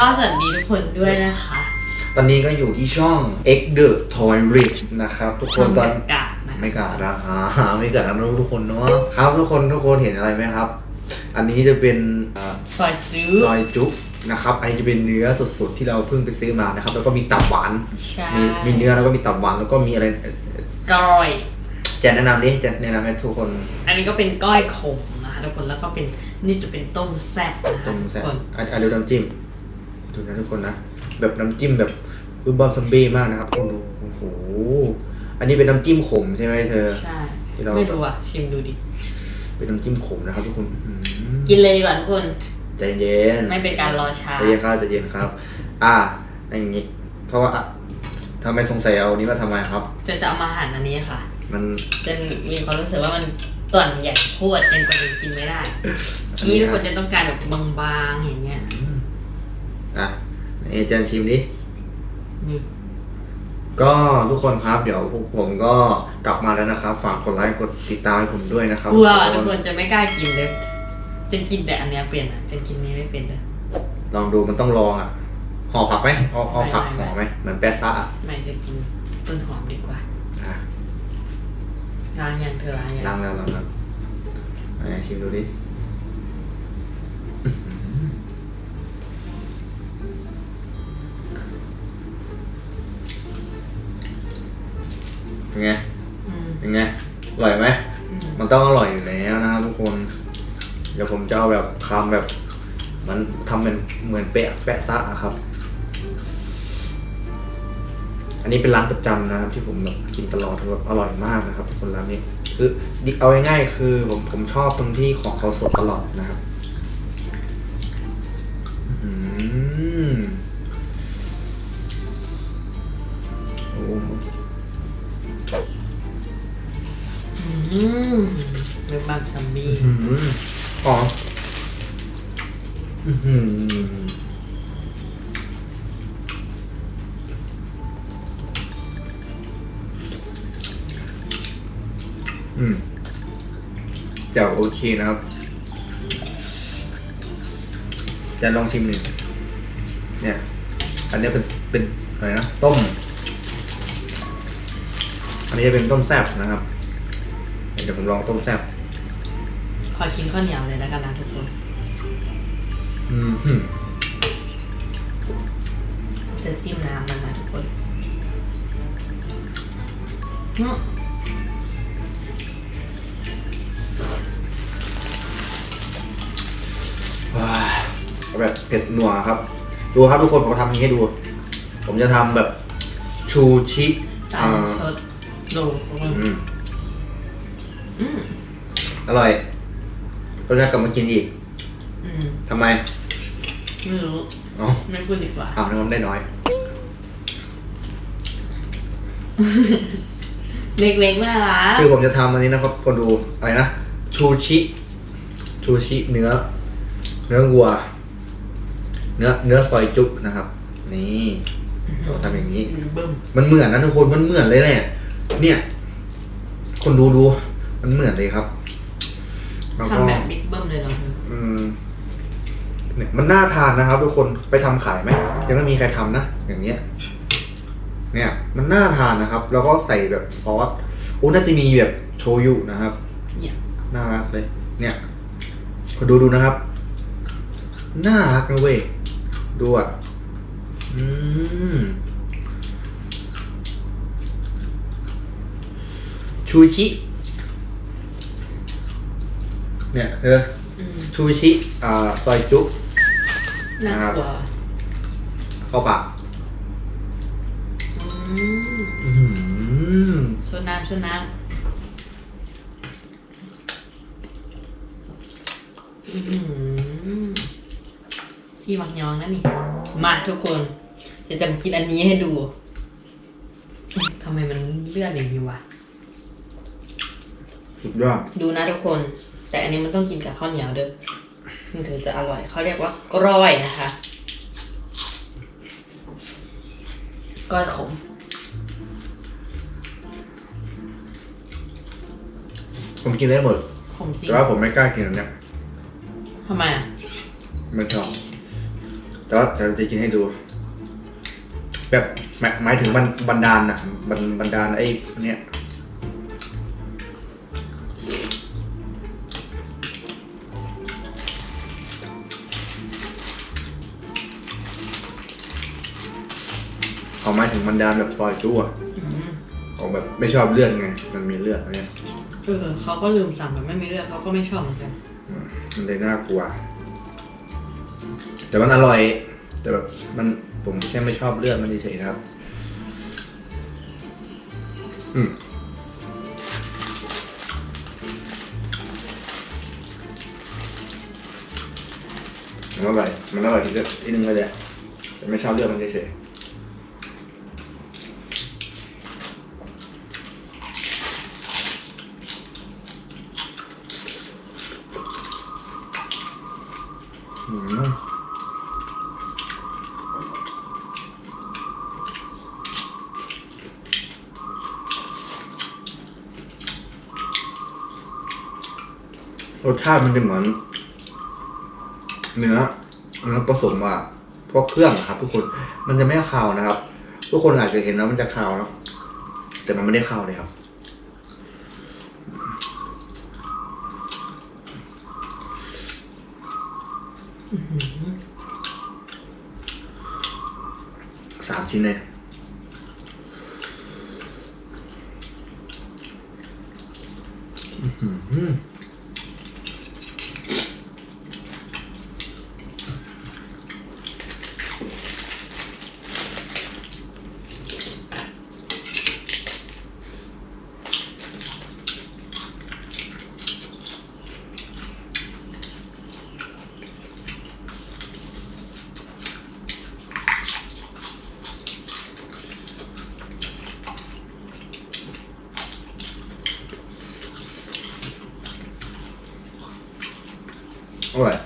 ก็สวัสดีทุกคนด้วยนะคะ ตอนนี้ก็อยู่ที่ช่อง X The Tourist นะครับทุกคนตอนช่งกาดนะไม่กล้าราคาไม่กล้านะทุกคนเนาะครับทุกคนทุกคนเห็นอะไรไหมครับ อันนี้จะเป็นเอ่อซอยจื้อซอยจุนะครับ อันนี้จะเป็นเนื้อสดๆที่เราเพิ่งไปซื้อมานะครับ แล้วก็มีตับหวาน ใช่มีมีเนื้อแล้วก็มีตับหวานแล้วก็มีอะไรเอ่อก้อยจะแนะนำดิจะแนะนำให้ทุกคน อันนี้ก็เป็นก้อยขมนะคะทุกคนแล้วก็เป็นนี่จะเป็นต้มแซ่บนะคะต้มแซ่บทุกคน อะอะดูน้ำจิ้ม ดูนะทุกคนนะ แบบน้ำจิ้มแบบบึ้มบอมซัมเบ้มากนะครับคุณดูโอ้โห อันนี้เป็นน้ำจิ้มขมใช่ไหมเธอ ใช่ที่เรา ไม่รู้อะ ชิมดูดิ เป็นน้ำจิ้มขมนะครับทุกคนอื้อหือกินเลยดีกว่าทุกคน ใจเย็น ไม่เป็นการรอช้า ใจเย็นครับใจเย็นครับ อ่าอย่างงี้ เพราะว่าอะทำไมสงสัยเอาอันนี้มาทำไมครับ จะจะเอามาหั่นอันนี้ค่ะ มันจะมีความรู้สึกว่ามันส่วนใหญ่โคตรเป็นคนอื่นกินไม่ได้อันี่ทุกะคนจะต้องการแบบบางๆอย่างเงี้ย อะเอเจนชิมดินี่ก็ทุกคนครับ เดี๋ยวพวกผมก็กลับมาแล้วนะครับ ฝากกดไลค์กดติดตามให้ผมด้วยนะครับกลัวทุทุกกคคนนจะไม่กล้ากินเลยจะกินแต่อันเนี้ยเป็นอะจะกินนี้ไม่เป็นเลยลองดูมันต้องลองอะห่อผักไหมเอาเอาผักไม่ห่ไม่อไหมเหมือนแปะซะอะไม่จะกินต้นหอมดีกว่าอะล้างยังเธอล้างยังล้างแล้วล้างแล้วอันไหนชิมดูดิ เป็นไงอืมเป็นไงอร่อยไหมอืมมันต้องอร่อยอยู่แล้วนะครับทุกคนเดี๋ยวผมจะเอาแบบคำแบบ มันทำเป็นเหมือนเปะแปะซะอะครับ อันนี้เป็นร้านประจำนะครับ ที่ผมแบบกินตลอดแบบอร่อยมากนะครับทุกคนร้านนี้คือดิเอาง่ายๆคือผมผมชอบตรงที่ของเขาสดตลอดนะครับ เนื้อบางซัมบี้อื้อหืออ๋ออื้อหืออืมเจ้าโอเคนะครับ จะลองชิมหนึ่งเนี่ย อันนี้เป็นเป็นอะไรนะต้ม อันนี้จะเป็นต้มแซ่บนะครับ ดี๋ยวผมลองต้มแซ่บขอกินข้าวเหนียวเลยแล้วกันนะทุกคน อืมหืมจะจิ้มน้ำมันนะทุกคนอืมว้ายเอาแบบเผ็ดนัวครับ ดูครับทุกคนผมทำอย่างนี้ให้ดู ผมจะทำแบบชูชิจาอ่านชดดูทุกคนอืม อืมอร่อยก็จะกลับมากินอีกอืมทำไมไม่รู้อ๋อไม่พูดดีกว่าอ้าวนึกว่าได้น้อย เล็กๆน่ารักคือผมจะทำอันนี้นะครับก็ดูอะไรนะชูชิชูชิเนื้อ เนื้อวัว เนื้อเนื้อซอยจุกนะครับ นี่เราทำอย่างนี้ เบิ่มมันเหมือนนะทุกคนมันเหมือนเลยแหละเนี่ย คนดูดู มันเหมือนเลยครับแล้วก็ทำแบบบิ๊กเบิ่มเลยเหรอเธออืมเนี่ยมันน่าทานนะครับ ทุกคนไปทำขายไหมยังไม่มีใครทำนะอย่างเงี้ย เนี่ย มันน่าทานนะครับ แล้วก็ใส่แบบซอสโอ้น่าจะมีแบบโชยุนะครับ เนี่ยน่ารักเลย เนี่ยคนดูดูนะครับ น่ารักนะเว้ยดูอะอืมชูชิ เนี่ยเอออืมชูชิอ่าซอยจุ น่ากลัวเข้าปากอืมอื้อหือชดน้ำชดน้ำอืมขี้มักยองนะนี่ มาทุกคนจะจำกินอันนี้ให้ดูทำไมมันเลือดอย่างนี้วะ สุดยอด ดูนะทุกคน แต่อันนี้มันต้องกินกับข้าวเหนียวเด้อมันถึงจะอร่อยเขาเรียกว่ากร้อยนะคะก้อยขมผมกินได้หมด ขมจริงแต่ว่าผมไม่กล้ากินอันเนี้ยทำไมอะไม่ชอบแต่ว่าเดี๋ยวจะกินให้ดู แบบหมายหมายถึงบันบันดาลนะบันบันดาลไอ้เนี่ย เอาหมายถึงบันดาลแบบซอยจู้อะอืมเอาแบบไม่ชอบเลือดไง มันมีเลือดอะไรเนี่ยเออเขาก็ลืมสั่งแบบไม่มีเลือดเขาก็ไม่ชอบเหมือนกันอืมมันเลยน่ากลัว แต่มันอร่อย แต่แบบมันผมแค่ไม่ชอบเลือดมันเฉยๆนะครับ อืมมันอร่อยมันอร่อยทีเดียวทีนึงเลยแหละแต่ไม่ชอบเลือดมันเฉยๆ รสชาติมันจะเหมือน เนื้อเนื้อผสมอะพวกเครื่องอะครับ ทุกคนมันจะไม่คาวนะครับ ทุกคนอาจจะเห็นแล้วมันจะคาวเนาะแต่มันไม่ได้คาวเลยครับ สามชิ้นเลยอืม ออร่อย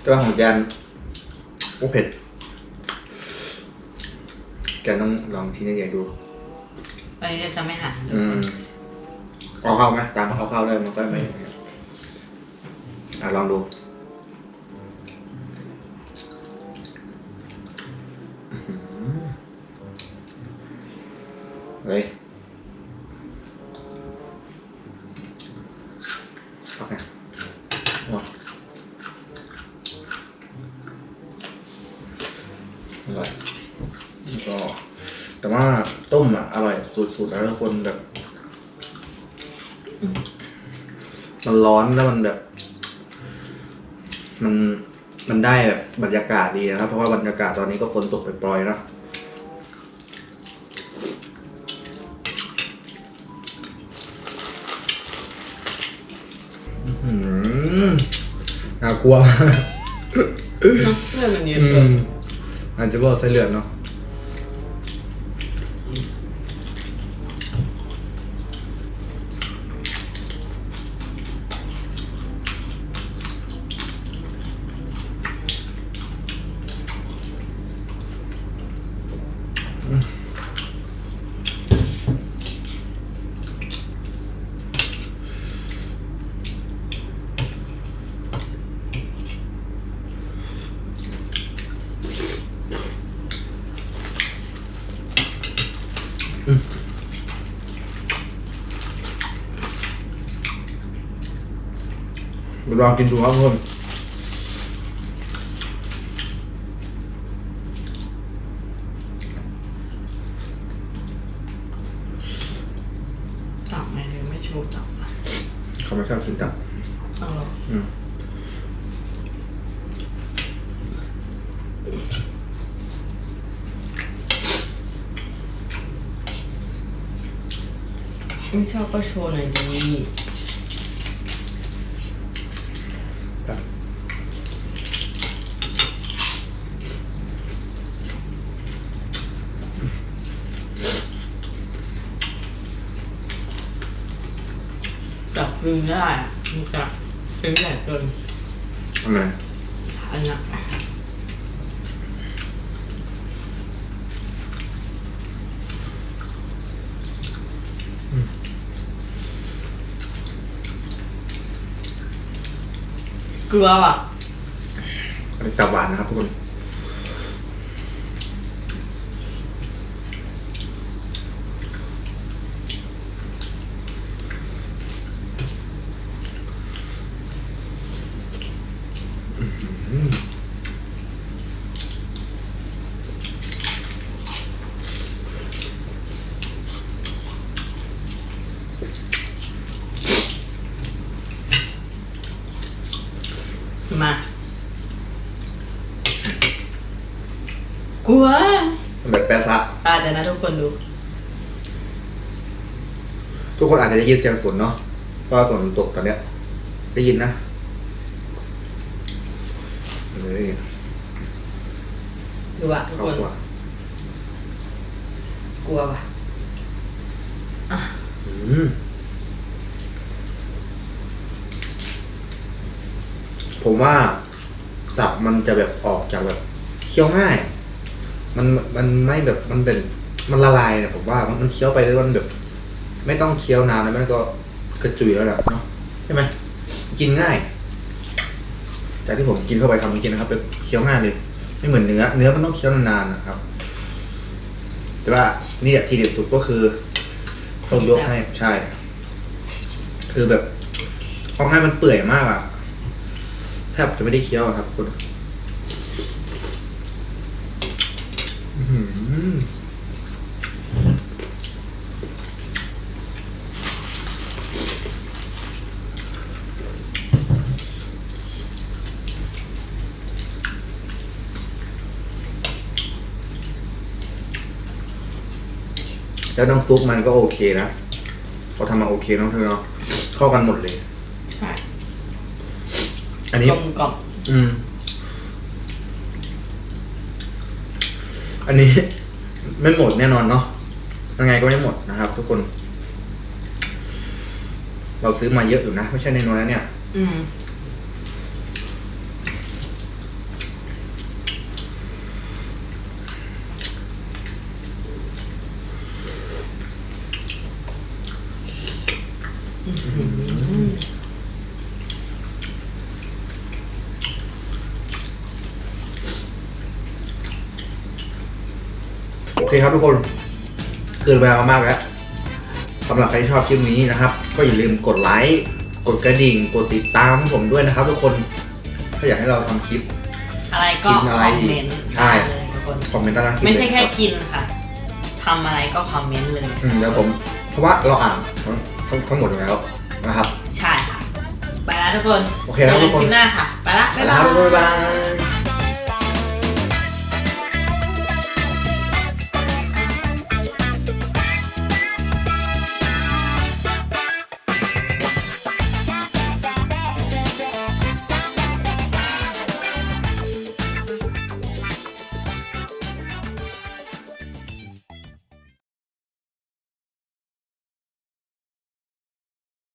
แต่ว่าของแกนโอ้เผ็ด แกนต้องลองชิ้นใหญ่ๆดู ตอนนี้จะไม่หันอืมเอาเข้าไหมตามเอาเข้าได้มันก็ไม่อะลองดูอื้อหือ เฮ้ยโอเคว้าอร่อยแล้วก็แต่ว่าต้มอะ อร่อยสุดๆแล้วทุกคนแบบ มันร้อนแล้วมันแบบ มันมันได้แบบบรรยากาศดีนะครับ เพราะว่าบรรยากาศตอนนี้ก็ฝนตกปล่อยๆเนอะ กลัว เลือดมันเยอะอืเกินมอาจจะบอกไส้เลือดเนาะ มาลองกินดูครับทุกคนตับไงถึงไม่โชว์ตับอะเขาไม่ชอบกินตับเอาหรออืมไม่ชอบก็โชว์หน่อยดี จับกลืนไม่ได้มันจะเป็นแหญ่เกินอะไรอันเนี้เกลืออะแต่บหวานนะครับทุกคน มาเกลือแบบแปะซะอะเดี๋ยวนะทุกคนดูทุกคนอาจจะได้ยินเสียงฝนเนาะเพราะว่าฝนตกตอนเนี้ย ได้ยินนะเลยดูอะทุกเข้าคนตัวกลัวป่ะอืม ผมว่าตับมันจะแบบออกจากแบบเคี้ยวง่าย มันมันไม่แบบมันเป็นมันละลายเนี่ยผมว่ามันมันเคี้ยวไปแล้วมันแบบ ไม่ต้องเคี้ยวนานแล้วมันก็กระจุยแล้วแหละเนาะใช่ไหมกินง่าย แต่ที่ผมกินเข้าไปทำจริงๆนะครับแบบเคี้ยวง่ายเลย ไม่เหมือนเนื้อ เนื้อมันต้องเคี้ยวนานๆนะครับ แต่ว่านี่แหละทีเด็ดสุดก็คือต้องยกให้ใช่ คือแบบเอาง่ายมันเปื่อยมากอะ บจะไม่ได้เคี้ยวอะครับคุณอื้อหือแล้วน้ำซุปมันก็โอเคนะเขาทำมาโอเคเน้องเธอเนาะเข้ากันหมดเลย นนี้ กลมกล่อมอืม อันนี้ ไม่หมดแน่นอนเนาะ ยังไงก็ไม่หมดนะครับ ทุกคน เราซื้อมาเยอะอยู่นะ ไม่ใช่น้อยๆนะเนี่ย อืมอื้อหือ โอเคครับทุกคนเกินเวลามากแล้วสำหรับใครที่ชอบคลิปนี้นะครับ ก็อย่าลืมกดไลค์กดกระดิ่ง กดติดตามให้ผมด้วยนะครับ ทุกคนถ้าอยากให้เราทำคลิป อะไรก็กินคอะไรอมเมนต์ใช่ ได้เลยทุกคน คอมเมนต์ด้านล่างลิปไม่ใช่แค่เลยรับกินค่ะทำอะไรก็คอมเมนต์เลย อืมแล้วผม เพราะว่าเราอ่านทั้งทั้งทั้งหมดอยู่แล้วนะครับ ใช่ค่ะ ไปแล้วทุกคนโอเคแล้วจกัทุกคนคลิปหน้าค่ะ ไปละไปบ๊ายแล้วบาครับบ๊ายยบาย